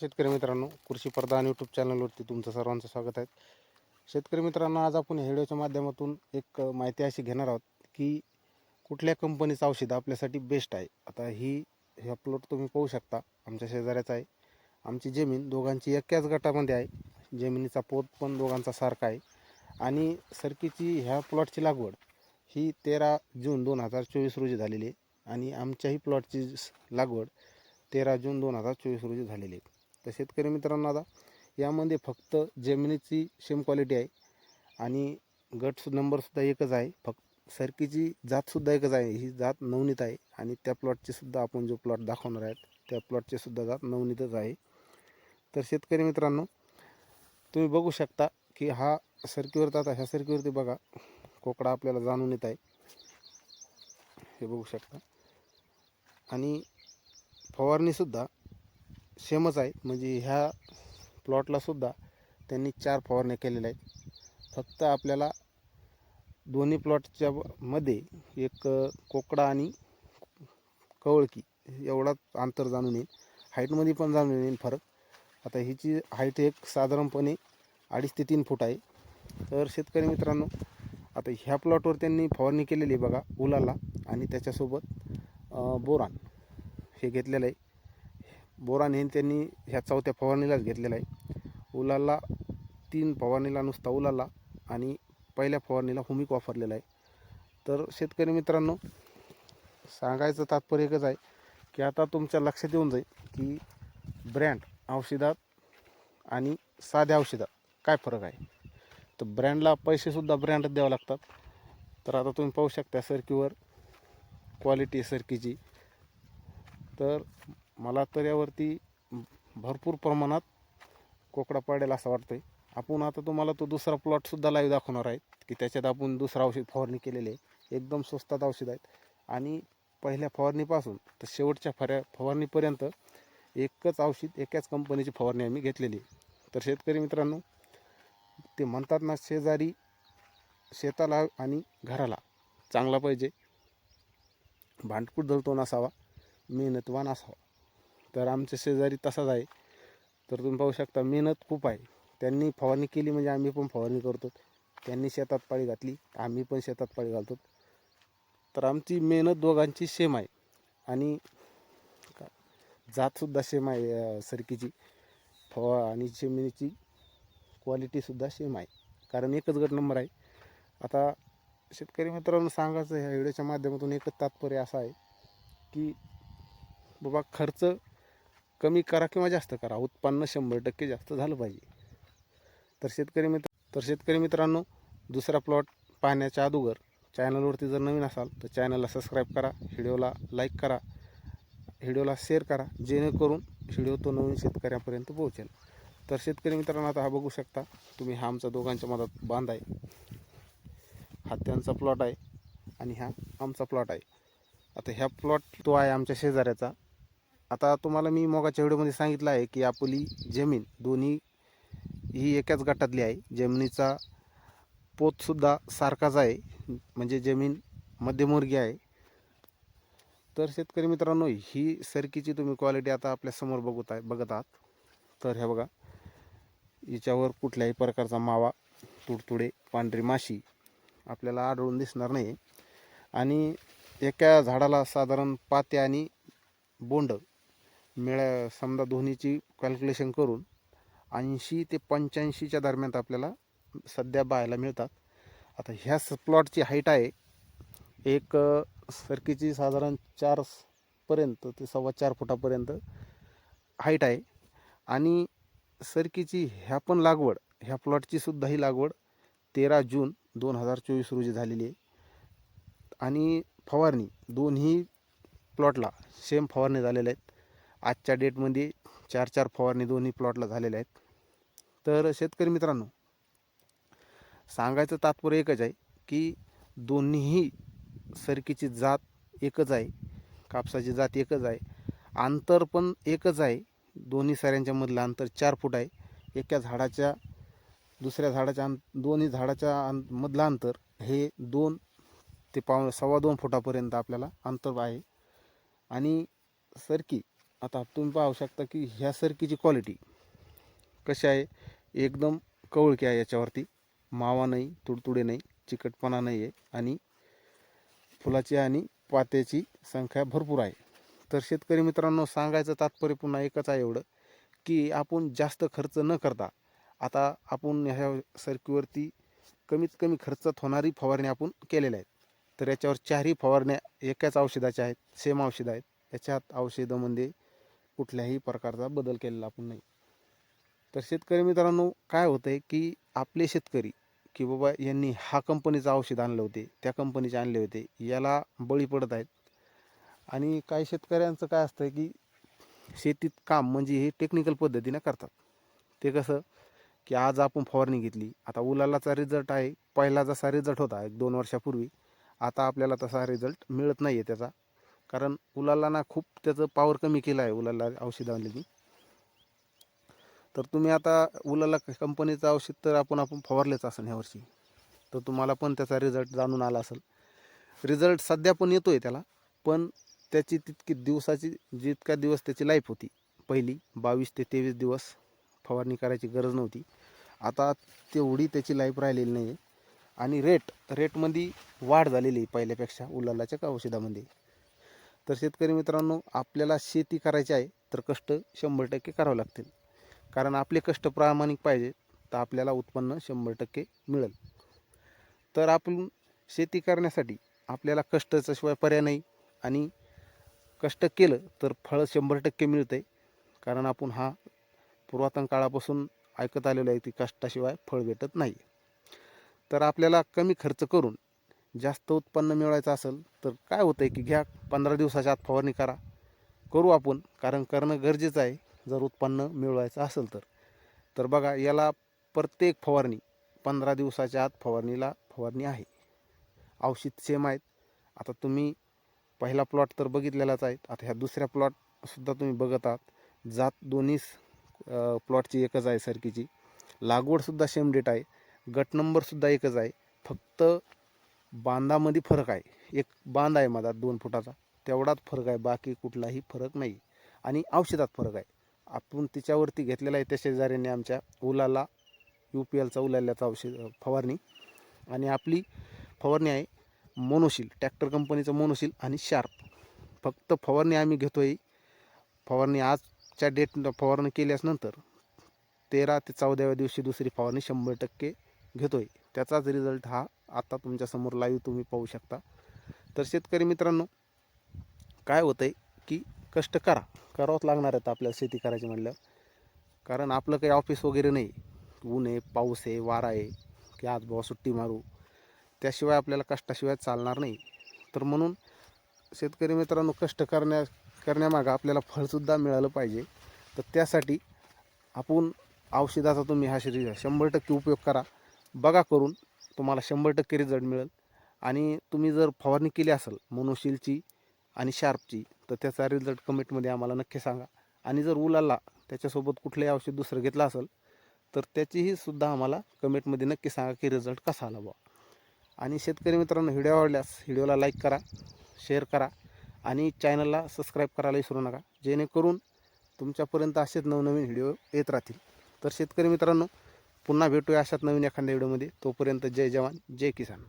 शेतकरी मित्रांनो कृषी प्रधान यूट्यूब चॅनलवरती तुमचं सर्वांचं स्वागत आहे. शेतकरी मित्रांनो आज आपण हेडिओच्या व्हिडिओच्या माध्यमातून एक माहिती अशी घेणार आहोत की कुठल्या कंपनीचं औषध आपल्यासाठी बेस्ट आहे. आता ही ह्या प्लॉट तुम्ही पाहू शकता. आमच्या शेजाऱ्याचा आहे. आमची जमीन दोघांची एकाच गटामध्ये आहे. जमिनीचा पोत पण दोघांचा सारखा आहे. आणि सरकीची ह्या प्लॉटची लागवड ही तेरा जून दोन हजार चोवीस रोजी झालेली आहे. आणि आमच्याही प्लॉटची लागवड तेरा जून दोन हजार चोवीस रोजी झालेली आहे. तर शेतकरी मित्रांनो आता यामध्ये फक्त जमिनीची सेम क्वालिटी आहे आणि गट नंबरसुद्धा एकच आहे. फक्त सरकीची जातसुद्धा एकच आहे. ही जात नवनीत आहे आणि त्या प्लॉटची सुद्धा आपण जो प्लॉट दाखवणार आहेत त्या प्लॉटची सुद्धा जात नवनीतच आहे. तर शेतकरी मित्रांनो तुम्ही बघू शकता की हा सरकीवरती आता ह्या सरकीवरती बघा कोकडा आपल्याला जाणून येत आहे. हे बघू शकता. आणि फवारणीसुद्धा सेमच आहे. म्हणजे ह्या प्लॉटलासुद्धा त्यांनी चार फवारण्या केलेल्या आहेत. फक्त आपल्याला दोन्ही प्लॉटच्या मध्ये एक कोकडा आणि कवळकी एवढाच अंतर जाणून येईल. हाईटमध्ये पण जाणून येईल फरक. आता हिची हाईट एक साधारणपणे अडीच ते तीन फूट आहे. तर शेतकरी मित्रांनो आता ह्या प्लॉटवर त्यांनी फवारणी केलेली आहे बघा उलाला आणि त्याच्यासोबत बोरान हे घेतलेलं आहे. बोरान हे त्यांनी ह्या चौथ्या फवारणीलाच घेतलेला आहे. उलाला तीन फवारणीला नुसता उलाला आणि पहिल्या फवारणीला हुमिक वापरलेला आहे. तर शेतकरी मित्रांनो सांगायचं तात्पर्य एकच आहे की आता तुमच्या लक्षात येऊन जाईल की ब्रँड औषधात आणि साध्या औषधात काय फरक आहे. तर ब्रँडला पैसेसुद्धा ब्रँडच द्यावं लागतात. तर आता तुम्ही पाहू शकता सरकीवर क्वालिटी सरकीची तर मला तर यावरती भरपूर प्रमाणात कोकडा पडेल असं वाटतंय. आपण आता तुम्हाला तो दुसरा प्लॉटसुद्धा लाईव्ह दाखवणार आहे की त्याच्यात आपण दुसरं औषध फवारणी केलेले आहे. एकदम स्वस्तात औषध आहेत. आणि पहिल्या फवारणीपासून तर शेवटच्या फऱ्या फवारणीपर्यंत एकच औषध एकाच कंपनीची फवारणी आम्ही घेतलेली आहे. तर शेतकरी मित्रांनो ते म्हणतात ना शेजारी शेताला आणि घराला चांगला पाहिजे. भांडकूट दलतो नसावा मेहनतवान असावा. तर आमच्या शेजारी तसाच आहे. तर तुम्ही पाहू शकता मेहनत खूप आहे. त्यांनी फवारणी केली म्हणजे आम्ही पण फवारणी करतो. त्यांनी शेतात पाळी घातली आम्ही पण शेतात पाळी घालतो. तर आमची मेहनत दोघांची सेम आहे. आणि जातसुद्धा सेम आहे सरकीची. फवा आणि जमिनीची क्वालिटीसुद्धा सेम आहे. कारण एकच गट नंबर आहे. आता शेतकरी मित्रांनो सांगायचं ह्या व्हिडिओच्या माध्यमातून एकच तात्पर्य असं आहे की बाबा खर्च कमी करा किंवा जास्त करा. उत्पन्न शंभर टक्के जास्त झालं पाहिजे. तर शेतकरी मित्र तर शेतकरी मित्रांनो दुसरा प्लॉट पाहण्याच्या अगोदर चॅनलवरती जर नवीन असाल तर चॅनलला सबस्क्राईब करा व्हिडिओला लाईक करा व्हिडिओला शेअर करा जेणेकरून व्हिडिओ तो नवीन शेतकऱ्यापर्यंत पोहोचेल. तर शेतकरी मित्रांनो आता हा बघू शकता तुम्ही हा आमचा दोघांच्या मधात बांध आहे. हा त्यांचा प्लॉट आहे आणि हा आमचा प्लॉट आहे. आता ह्या प्लॉट तो आहे आमच्या शेजाऱ्याचा. आता तुम्हाला मी मोगाच्या व्हिडिओमध्ये सांगितलं आहे की आपली जमीन दोन्ही ही एकाच गटातली आहे. जमिनीचा पोतसुद्धा सारखाच आहे. म्हणजे जमीन मध्यमवर्गीय आहे. तर शेतकरी मित्रांनो ही सरकीची तुम्ही क्वालिटी आता आपल्यासमोर बघत आहे बघत आहात. तर ह्या बघा हिच्यावर कुठल्याही प्रकारचा मावा तुडतुडे पांढरी माशी आपल्याला आढळून दिसणार नाही. आणि एका झाडाला साधारण पाते आणि बोंड मिळा समजा दोन्हीची कॅल्क्युलेशन करून ऐंशी ते पंच्याऐंशीच्या दरम्यान आपल्याला सध्या पाहायला मिळतात. आता ह्या स प्लॉटची हाईट आहे एक सरकीची साधारण चार पर्यंत ते सव्वा चार फुटापर्यंत हाईट आहे. आणि सरकीची ह्या पण लागवड ह्या प्लॉटची सुद्धा ही लागवड तेरा जून दोन हजार चोवीस रोजी झालेली आहे. आणि फवारणी दोन्ही प्लॉटला सेम फवारणी झालेल्या आहेत. आजच्या डेटमध्ये चार चार फवारणी दोन्ही प्लॉटला झालेल्या आहेत. तर शेतकरी मित्रांनो सांगायचं तात्पर्य एकच आहे की दोन्हीही सरकीची जात एकच आहे कापसाची जात एकच आहे. अंतर पण एकच आहे. दोन्ही सऱ्यांच्यामधलं अंतर चार फूट आहे. एका झाडाच्या दुसऱ्या झाडाच्या अं दोन्ही झाडाच्या अं मधलं अंतर हे दोन ते पाव सव्वा दोन फुटापर्यंत आपल्याला अंतर आहे. आणि सरकी आता तुम्ही पाहू शकता की ह्या सरकीची क्वालिटी कशी आहे? एकदम कवळकी आहे याच्यावरती. मावा नाही तुडतुडे नाही चिकटपणा नाही आहे आणि फुलाची आणि पात्याची संख्या भरपूर आहे. तर शेतकरी मित्रांनो सांगायचं तात्पर्य पुन्हा एकच आहे एवढं की आपण जास्त खर्च न करता आता आपण ह्या सरकीवरती कमीत कमी खर्चात होणारी फवारणी आपण केलेल्या आहेत. तर याच्यावर चारही फवारण्या एकाच औषधाच्या आहेत सेम औषधं आहेत. याच्यात औषधामध्ये म्हणजे कुठल्याही प्रकारचा बदल केलेला आपण नाही. तर शेतकरी मित्रांनो काय होतं आहे की आपले शेतकरी की बाबा यांनी हा कंपनीचं औषध आणलं होते त्या कंपनीचे आणले होते याला बळी पडत आहेत. आणि काही शेतकऱ्यांचं काय असतं की शेतीत काम म्हणजे हे टेक्निकल पद्धतीनं करतात. ते कसं की आज आपण फवारणी घेतली आता उलालाचा रिझल्ट आहे पहिला जसा रिझल्ट होता एक दोन वर्षापूर्वी आता आपल्याला तसा रिझल्ट मिळत नाही आहे त्याचा. कारण उलालाना खूप त्याचं पॉवर कमी केलं आहे उलाला औषध आणलेली. तर तुम्ही आता उलाला कंपनीचं औषध तर आपण आपण फवारलेच असेल ह्या वर्षी. तर तुम्हाला पण त्याचा रिझल्ट जाणून आला असेल. रिझल्ट सध्या पण येतो आहे त्याला पण त्याची तितकी दिवसाची जितका दिवस त्याची लाईफ होती पहिली बावीस ते तेवीस दिवस फवारणी करायची गरज नव्हती. आता तेवढी त्याची लाईफ राहिलेली नाही आहे आणि रेट रेटमध्ये वाढ झालेली आहे पहिल्यापेक्षा उलालाच्या का औषधामध्ये. तर शेतकरी मित्रांनो आपल्याला शेती करायची आहे तर कष्ट शंभर टक्के करावे लागतील. कारण आपले कष्ट प्रामाणिक पाहिजे तर आपल्याला उत्पन्न शंभर टक्के मिळेल. तर आपण शेती करण्यासाठी आपल्याला कष्टाच्याशिवाय पर्याय नाही आणि कष्ट केलं तर फळ शंभर टक्के मिळते कारण आपण हा पुरातन काळापासून ऐकत आलेलो आहे की कष्टाशिवाय फळ भेटत नाही. तर आपल्याला कमी खर्च करून जास्त उत्पन्न मिळवायचं असेल तर काय होतं आहे की घ्या पंधरा दिवसाच्या आत फवारणी करा. करू आपण कारण करणं गरजेचं आहे जर उत्पन्न मिळवायचं असेल तर. तर बघा याला प्रत्येक फवारणी पंधरा दिवसाच्या आत फवारणीला फवारणी आहे. औषध सेम आहेत. आता तुम्ही पहिला प्लॉट तर बघितलेलाच आहे. आता ह्या दुसऱ्या प्लॉटसुद्धा तुम्ही बघत आहात. जात दोन्ही प्लॉटची एकच आहे सरकीची. लागवडसुद्धा सेम डेट आहे. गट नंबरसुद्धा एकच आहे. फक्त बांधामध्ये फरक आहे. एक बांध आहे माझा दोन फुटाचा. तेवढाच फरक आहे. बाकी कुठलाही फरक नाही. आणि औषधात फरक आहे. आपण तिच्यावरती घेतलेला आहे त्या शेजाऱ्याने आमच्या उलाला यू पी एलचा उलाल्याचा औषध फवारणी. आणि आपली फवारणी आहे मोनोशील. ट्रॅक्टर कंपनीचं मोनोशील आणि शार्प. फक्त फवारणी आम्ही घेतो आहे फवारणी आजच्या डेट फवारणी केल्यास नंतर तेरा ते चौदाव्या दिवशी दुसरी फवारणी शंभर टक्के घेतो आहे त्याचाच रिझल्ट हा आता तुमच्यासमोर लाईव्ह तुम्ही पाहू शकता. तर शेतकरी मित्रांनो काय होतं आहे की कष्ट करा. करावंच लागणार आहेत आपल्याला शेती करायची म्हटल्यावर. कारण आपलं काही ऑफिस वगैरे नाही. ऊन आहे पाऊस आहे वारा आहे की आज बाबा सुट्टी मारू. त्याशिवाय आपल्याला कष्टाशिवाय चालणार नाही. तर म्हणून शेतकरी मित्रांनो कष्ट करण्या करण्यामागं आपल्याला फळसुद्धा मिळालं पाहिजे. तर त्यासाठी आपण औषधाचा तुम्ही हा शरीर शंभर टक्के उपयोग करा. बघा करून तुम्हाला शंभर टक्के रिझल्ट मिळेल. आणि तुम्ही जर फवारणी केली असेल मोनोशीलची आणि शार्पची तर त्याचा रिझल्ट कमेंटमध्ये आम्हाला नक्की सांगा. आणि जर उलाला त्याच्यासोबत कुठलंही औषध दुसरं घेतलं असेल तर त्याचीही सुद्धा आम्हाला कमेंटमध्ये नक्की सांगा की रिझल्ट कसा आला बुवा. आणि शेतकरी मित्रांनो व्हिडिओ आवडल्यास व्हिडिओला लाईक करा शेअर करा आणि चॅनलला सबस्क्राईब करायला विसरू नका. जेणेकरून तुमच्यापर्यंत असेच नवनवीन व्हिडिओ येत राहतील. तर शेतकरी मित्रांनो पुन्हा भेटूया अशाच नवीन एखाद्या व्हिडिओमध्ये तोपर्यंत जय जवान जय किसान.